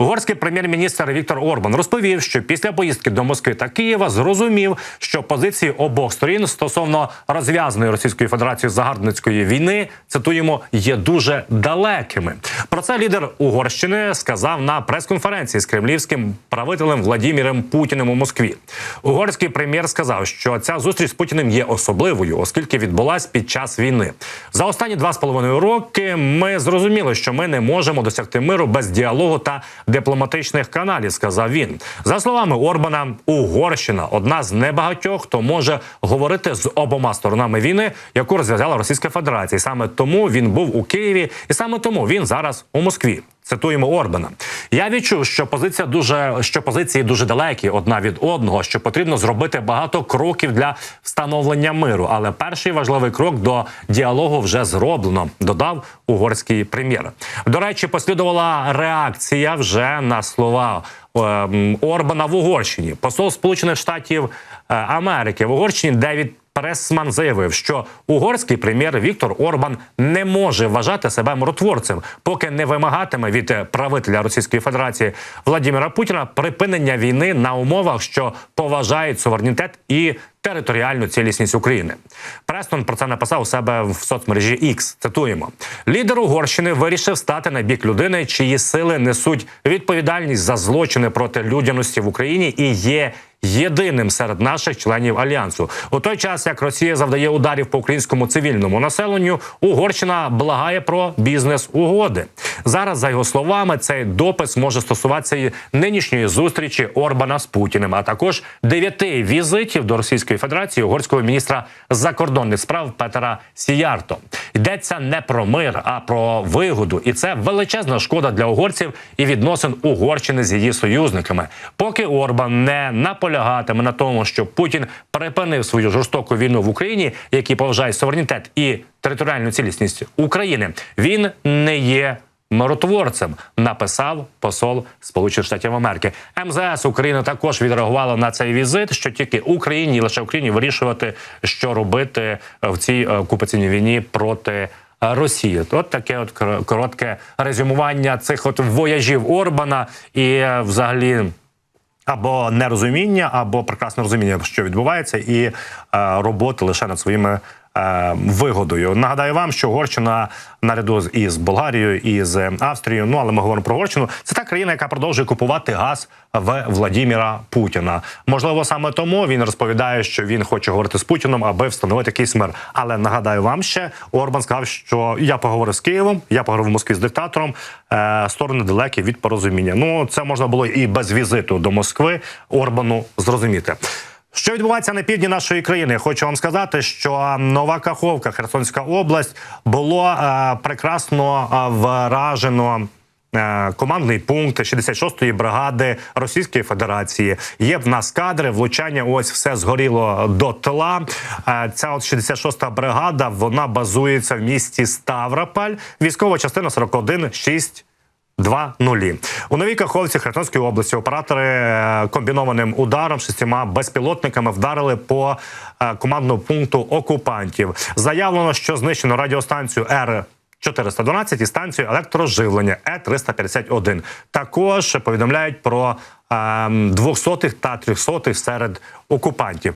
Угорський прем'єр-міністр Віктор Орбан розповів, що після поїздки до Москви та Києва зрозумів, що позиції обох сторін стосовно розв'язаної Російською Федерацією загарбницької війни цитуємо є дуже далекими. Про це лідер Угорщини сказав на прес-конференції з кремлівським правителем Владіміром Путіним у Москві. Угорський прем'єр сказав, що ця зустріч з Путіним є особливою, оскільки відбулась під час війни. За останні два з половиною роки ми зрозуміли, що ми не можемо досягти миру без діалогу та дипломатичних каналів. Сказав він. За словами Орбана, Угорщина одна з небагатьох, хто може говорити з обома сторонами війни, яку розв'язала Російська Федерація. І Саме тому він був у Києві, і саме тому він зараз у Москві. Цитуємо Орбана. Я відчув, що позиція дуже що позиції дуже далекі одна від одного, що потрібно зробити багато кроків для встановлення миру. Але перший важливий крок до діалогу вже зроблено. Додав угорський прем'єр. До речі, послідувала реакція вже на слова е, Орбана в Угорщині. Посол Сполучених Штатів е, Америки в Угорщині Девід Пресман заявив, що угорський прем'єр Віктор Орбан не може вважати себе миротворцем, поки не вимагатиме від правителя Російської Федерації Владимира Путіна припинення війни на умовах, що поважають суверенітет і територіальну цілісність України. Престон про це написав у себе в соцмережі X. Цитуємо: лідер Угорщини вирішив стати на бік людини, чиї сили несуть відповідальність за злочини проти людяності в Україні і є єдиним серед наших членів альянсу. У той час, як Росія завдає ударів по українському цивільному населенню, Угорщина благає про бізнес угоди. Зараз, за його словами, цей допис може стосуватися і нинішньої зустрічі Орбана з Путіним, а також дев'яти візитів до Російської Федерації угорського міністра закордонних справ Петера Сіярто. Йдеться не про мир, а про вигоду, і це величезна шкода для угорців і відносин Угорщини з її союзниками. Поки Орбан не наполягатиме на тому, що Путін припинив свою жорстоку війну в Україні, який поважає суверенітет і територіальну цілісність України, він не є. Миротворцем написав посол Сполучених Штатів Америки. МЗС України також відреагувала на цей візит, що тільки Україні і лише Україні вирішувати, що робити в цій е, окупаційній війні проти Росії. От таке от коротке резюмування цих от вояжів Орбана і е, взагалі. Або нерозуміння, або прекрасне розуміння, що відбувається, і е, роботи лише над своїми вигодою. Нагадаю вам, що Угорщина наряду з із Болгарією і з Австрією. Ну але ми говоримо про Угорщину. Це та країна, яка продовжує купувати газ в Владіміра Путіна. Можливо, саме тому він розповідає, що він хоче говорити з Путіном, аби встановити якийсь мир. Але нагадаю вам ще Орбан сказав, що я поговорив з Києвом, я поговорив в Москві з диктатором. Е, сторони далекі від порозуміння. Ну це можна було і без візиту до Москви Орбану зрозуміти. Що відбувається на півдні нашої країни? Хочу вам сказати, що нова Каховка, Херсонська область, було е, прекрасно вражено. Командний пункт 66-ї бригади Російської Федерації є в нас кадри влучання. Ось все згоріло до тла. Ця от 66-та бригада вона базується в місті Ставрополь. Військова частина 41 6 Два нулі у новій Каховці Херсонської області. Оператори е, комбінованим ударом шістьма безпілотниками вдарили по е, командному пункту окупантів. Заявлено, що знищено радіостанцію Р. 412 і станцію електроживлення Е 351 Також повідомляють про ем, 200-х та 300-х серед окупантів.